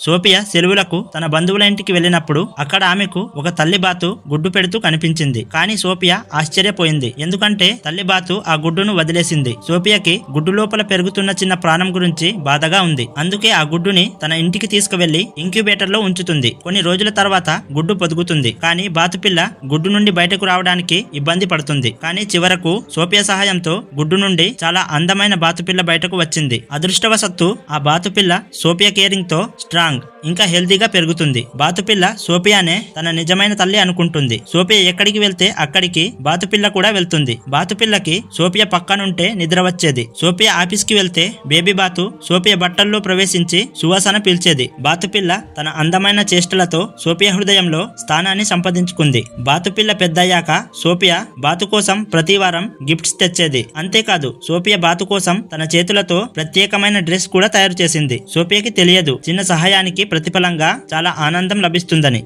Sophia సెలవులకు తన బంధువుల ఇంటికి వెళ్ళినప్పుడు అక్కడ ఆమెకు ఒక తల్లి బాతు గుడ్డు పెడుతూ కనిపించింది. కానీ సోఫియా ఆశ్చర్యపోయింది. ఎందుకంటే తల్లి బాతు ఆ గుడ్డును వదిలేసింది. సోఫియాకి గుడ్డు లోపల పెరుగుతున్న చిన్న ప్రాణం గురించి బాధగా ఉంది. అందుకే ఆ గుడ్డుని తన ఇంటికి తీసుకువెళ్ళి ఇంక్యుబేటర్లో ఉంచుతుంది. కొన్ని రోజుల తర్వాత గుడ్డు పొదుగుతుంది. కానీ బాతుపిల్ల గుడ్డు నుండి బయటకు రావడానికి ఇబ్బంది పడుతుంది. కానీ చివరకు సోఫియా సహాయంతో గుడ్డు నుండి చాలా అందమైన బాతుపిల్ల బయటకు వచ్చింది. అదృష్టవశత్తు ఆ బాతుపిల్ల సోఫియా కేరింగ్తో స్ట్రాంగ్ ఇంకా హెల్తీగా పెరుగుతుంది. బాతుపిల్ల సోపియానే తన నిజమైన తల్లి అనుకుంటుంది. సోఫియా ఎక్కడికి వెళ్తే అక్కడికి బాతుపిల్ల కూడా వెళ్తుంది. బాతుపిల్లకి సోఫియా పక్కనుంటే నిద్ర వచ్చేది. సోఫియా ఆఫీస్కి వెళ్తే బేబీ బాతు సోఫియా బట్టల్లో ప్రవేశించి సువాసన పీల్చేది. బాతుపిల్ల తన అందమైన చేష్టలతో సోఫియా హృదయంలో స్థానాన్ని సంపాదించుకుంది. బాతుపిల్ల పెద్దయ్యాక సోఫియా బాతు కోసం ప్రతి వారం గిఫ్ట్స్ తెచ్చేది. అంతేకాదు సోఫియా బాతు కోసం తన చేతులతో ప్రత్యేకమైన డ్రెస్ కూడా తయారు చేసింది. సోపియాకి తెలియదు చిన్న సహాయానికి ప్రతిఫలంగా చాలా ఆనందం లభిస్తుందని.